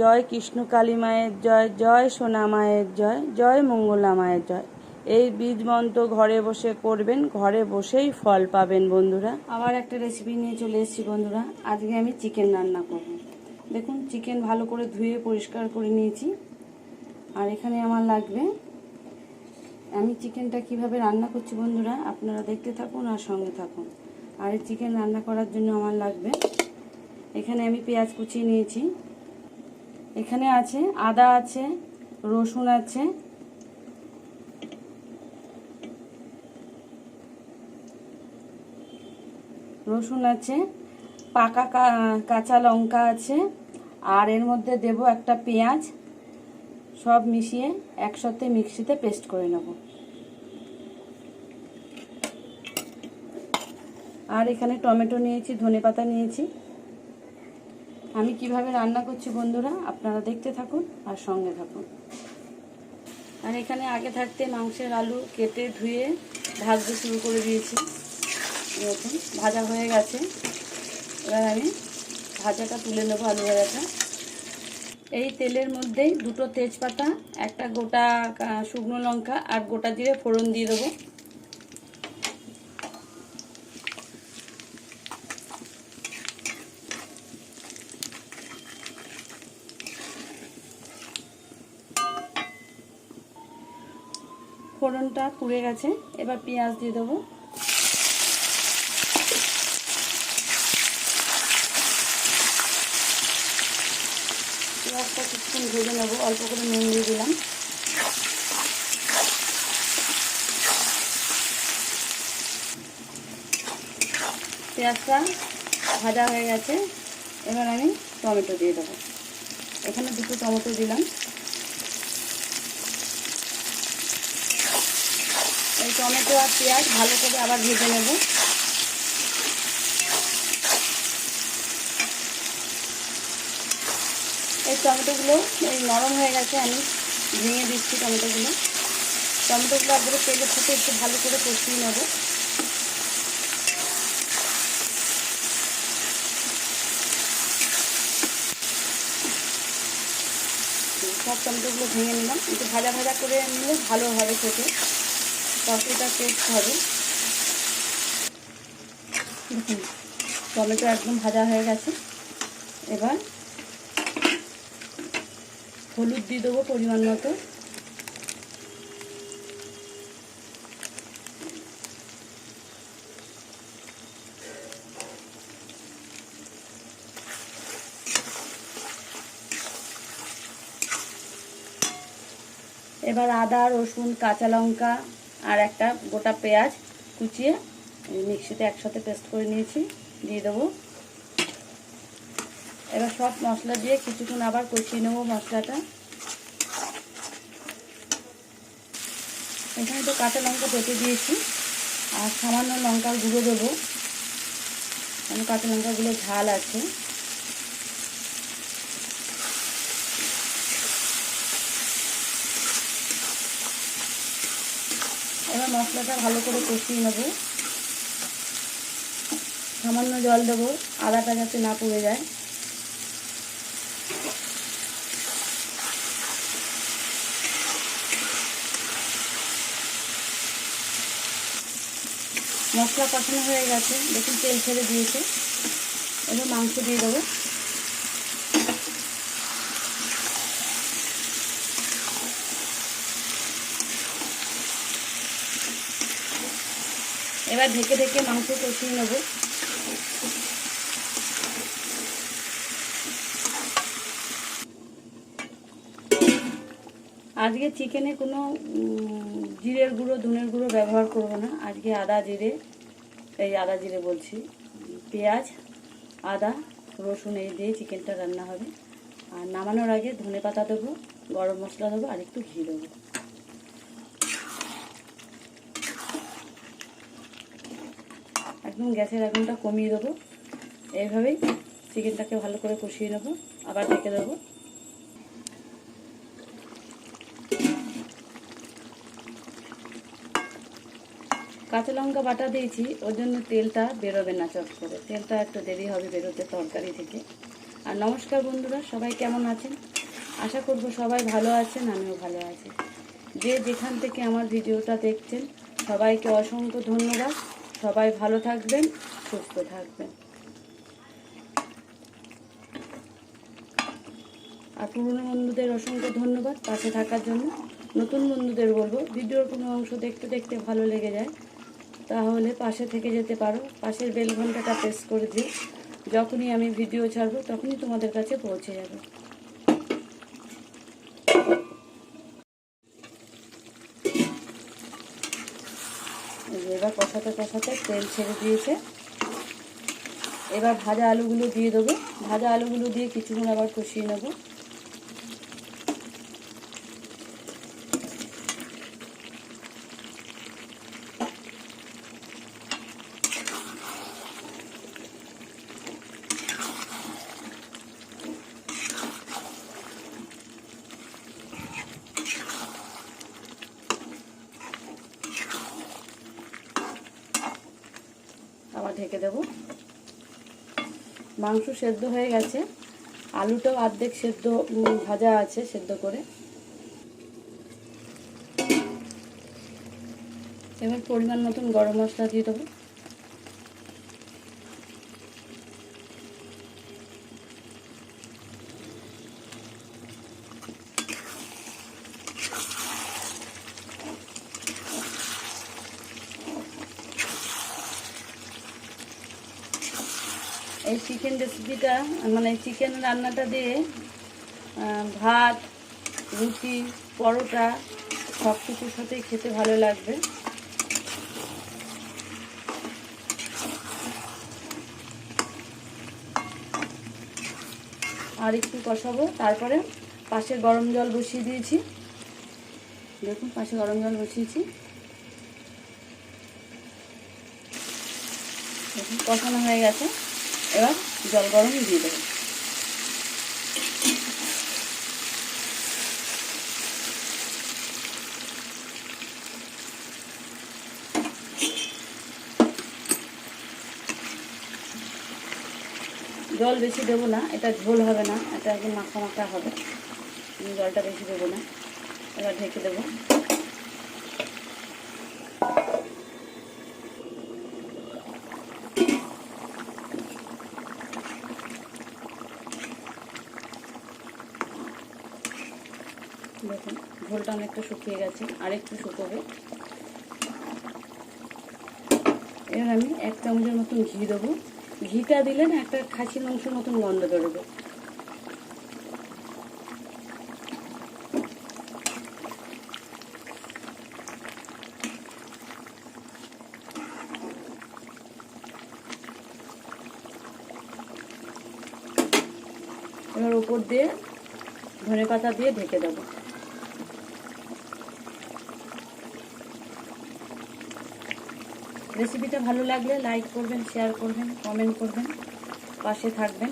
জয় কৃষ্ণ কালী মায়ের জয় জয় সোনা মায়ের জয় জয় মঙ্গলা মায়ের জয়। এই বীজ মন্ত্র ঘরে বসে করবেন, ঘরে বসেই ফল পাবেন বন্ধুরা। আবার একটা রেসিপি নিয়ে চলে এসেছি বন্ধুরা। আজকে আমি চিকেন রান্না করব। দেখুন চিকেন ভালো করে ধুয়ে পরিষ্কার করে নিয়েছি। আর এখানে আমার লাগবে, আমি চিকেনটা কীভাবে রান্না করছি বন্ধুরা, আপনারা দেখতে থাকুন আর সঙ্গে থাকুন। আর এই চিকেন রান্না করার জন্য আমার লাগবে, এখানে আমি পেঁয়াজ কুচিয়ে নিয়েছি। এখানে আছে, আদা আছে, রসুন আছে। রসুন আছে, পাকা কাঁচা লঙ্কা আছে, আর এর মধ্যে দেব একটা পেঁয়াজ। সব মিশিয়ে একসাথে মিক্সিতে পেস্ট করে নেব। আর এখানে টমেটো নিয়েছি, ধনেপাতা নিয়েছি। আমি কীভাবে রান্না করছি বন্ধুরা, আপনারা দেখতে থাকুন আর সঙ্গে থাকুন। আর এখানে আগে থাকতে মাংসের আলু কেটে ধুয়ে ভাজতে শুরু করে দিয়েছি। এরকম ভাজা হয়ে গেছে। এবার আমি ভাজাটা তুলে নেব আলু ভাজাটা। এই তেলের মধ্যেই দুটো তেজপাতা, একটা গোটা শুকনো লঙ্কা আর গোটা জিরে ফোড়ন দিয়ে দেবো। ফোড়নটা পুড়ে গেছে। এবার পেঁয়াজ দিয়ে দেবো। পেঁয়াজটা কিছুক্ষণ ভেজে নেব। অল্প করে নুন দিয়ে দিলাম। পেঁয়াজটা ভাজা হয়ে গেছে। এবার আমি টমেটো দিয়ে দেবো। এখানে দুটো টমেটো দিলাম। টমেটো আর পেঁয়াজ ভালো করে আবার ভেজে নেব। এই টমেটোগুলো এই নরম হয়ে গেছে, আমি ভেঙে দিচ্ছি টমেটোগুলো। টমেটোগুলো একবারে তেলে ফুটে একটু ভালো করে কষিয়ে নেব। সব টমেটোগুলো ভেঙে নিলাম। একটু ভাজা ভাজা করে নিলে ভালো হবে খেতে। তরকারিটা টেস্ট হবে। দেখুন, টমেটো একদম ভাজা হয়ে গেছে। এবার হলুদ দিয়ে দেবো পরিমাণ মতো। এবার আদা, রসুন, কাঁচা লঙ্কা আর একটা গোটা পেঁয়াজ কুচিয়ে মিক্সিতে একসাথে পেস্ট করে নিয়েছি, দিয়ে দেবো। এবার সব মশলা দিয়ে কিছুক্ষণ আবার কষিয়ে নেব মশলাটা। এখানে তো কাঁচা লঙ্কা পেটে দিয়েছি, আর সামান্য লঙ্কার গুঁড়ো দেবো। কাঁচা লঙ্কাগুলো ঝাল আছে এবার মশলাটা ভালো করে কষিয়ে নেব। সামান্য জল দেবো, আদাটা যাতে না পড়ে যায়। মশলা কষানো হয়ে গেছে, দেখুন তেল ছেড়ে দিয়েছে। এবার মাংস দিয়ে দেবো। এবার ঢেকে ঢেকে মাংস কষিয়ে নেব। আজকে চিকেনে কোনো জিরের গুঁড়ো, ধনের গুঁড়ো ব্যবহার করব না। আজকে আদা জিরে, এই আদা জিরে বলছি। পেঁয়াজ, আদা, রসুন এই দিয়ে চিকেনটা রান্না হবে। আর নামানোর আগে ধনে পাতা দেবো, গরম মশলা দেবো, আর একটু ঘি দেবো। একদম গ্যাসের আগুনটা কমিয়ে দেবো। এইভাবেই চিকেনটাকে ভালো করে কষিয়ে নেব, আবার ঢেকে দেবো। কাঁচা লঙ্কা বাটা দিয়েছি, ওর জন্য তেলটা বেরোবে না চট করে। তেলটা একটু দেরি হবে বেরোতে তরকারি থেকে। আর নমস্কার বন্ধুরা, সবাই কেমন আছেন? আশা করব সবাই ভালো আছেন, আমিও ভালো আছি। যে যেখান থেকে আমার ভিডিওটা দেখছেন, সবাইকে অসংখ্য ধন্যবাদ। সবাই ভালো থাকবেন, সুস্থ থাকবেন। আর পুরনো বন্ধুদের অসংখ্য ধন্যবাদ পাশে থাকার জন্য। নতুন বন্ধুদের বলব, ভিডিওর কোনো অংশ দেখতে দেখতে ভালো লেগে যায়। তাহলে পাশে থেকে যেতে পারো, পাশের বেল ঘন্টাটা প্রেস করে দিও। যখনই আমি ভিডিও ছাড়বো, তখনই তোমাদের কাছে পৌঁছে যাবে। এবার কষাতে কষাতে তেল ছেড়ে দিয়েছে। এবার ভাজা আলুগুলো দিয়ে দেবো। ভাজা আলুগুলো দিয়ে কিছুক্ষণ আবার কষিয়ে নেব। ঢেকে দেব। মাংস সেদ্ধ হয়ে গেছে। আলুটাও অর্ধেক সেদ্ধ ভাজা আছে সেদ্ধ করে। এবার পরিমাণ মতন গরম মশলা দিয়ে দেবো। এই চিকেন রেসিপিটা মানে চিকেন রান্নাটা দিয়ে ভাত, রুটি, পরোটা সব কিছুর সাথেই খেতে ভালো লাগবে। আর একটু কষাবো, তারপরে পাশে গরম জল বসিয়ে দিয়েছি। দেখুন, পাশে গরম জল বসিয়েছি। কষানো হয়ে গেছে। এবার জল গরম দিয়ে দেবো। জল বেশি দেবো না, এটা ঝোল হবে না, এটা একদম মাখা মাখা হবে। জলটা বেশি দেবো না, এবার ঢেকে দেবো। দেখুন, ঝোলটা অনেকটা শুকিয়ে গেছে আর একটু শুকোবে। এবার আমি এক চামচের মতন ঘি দেবো। ঘিটা দিলে না একটা খাসি মাংসের মতন গন্ধ বেরোবে। এবার উপর দিয়ে ধনে পাতা দিয়ে ঢেকে দেবো। রেসিপিটা ভালো লাগলে লাইক করবেন শেয়ার করবেন কমেন্ট করবেন পাশে থাকবেন।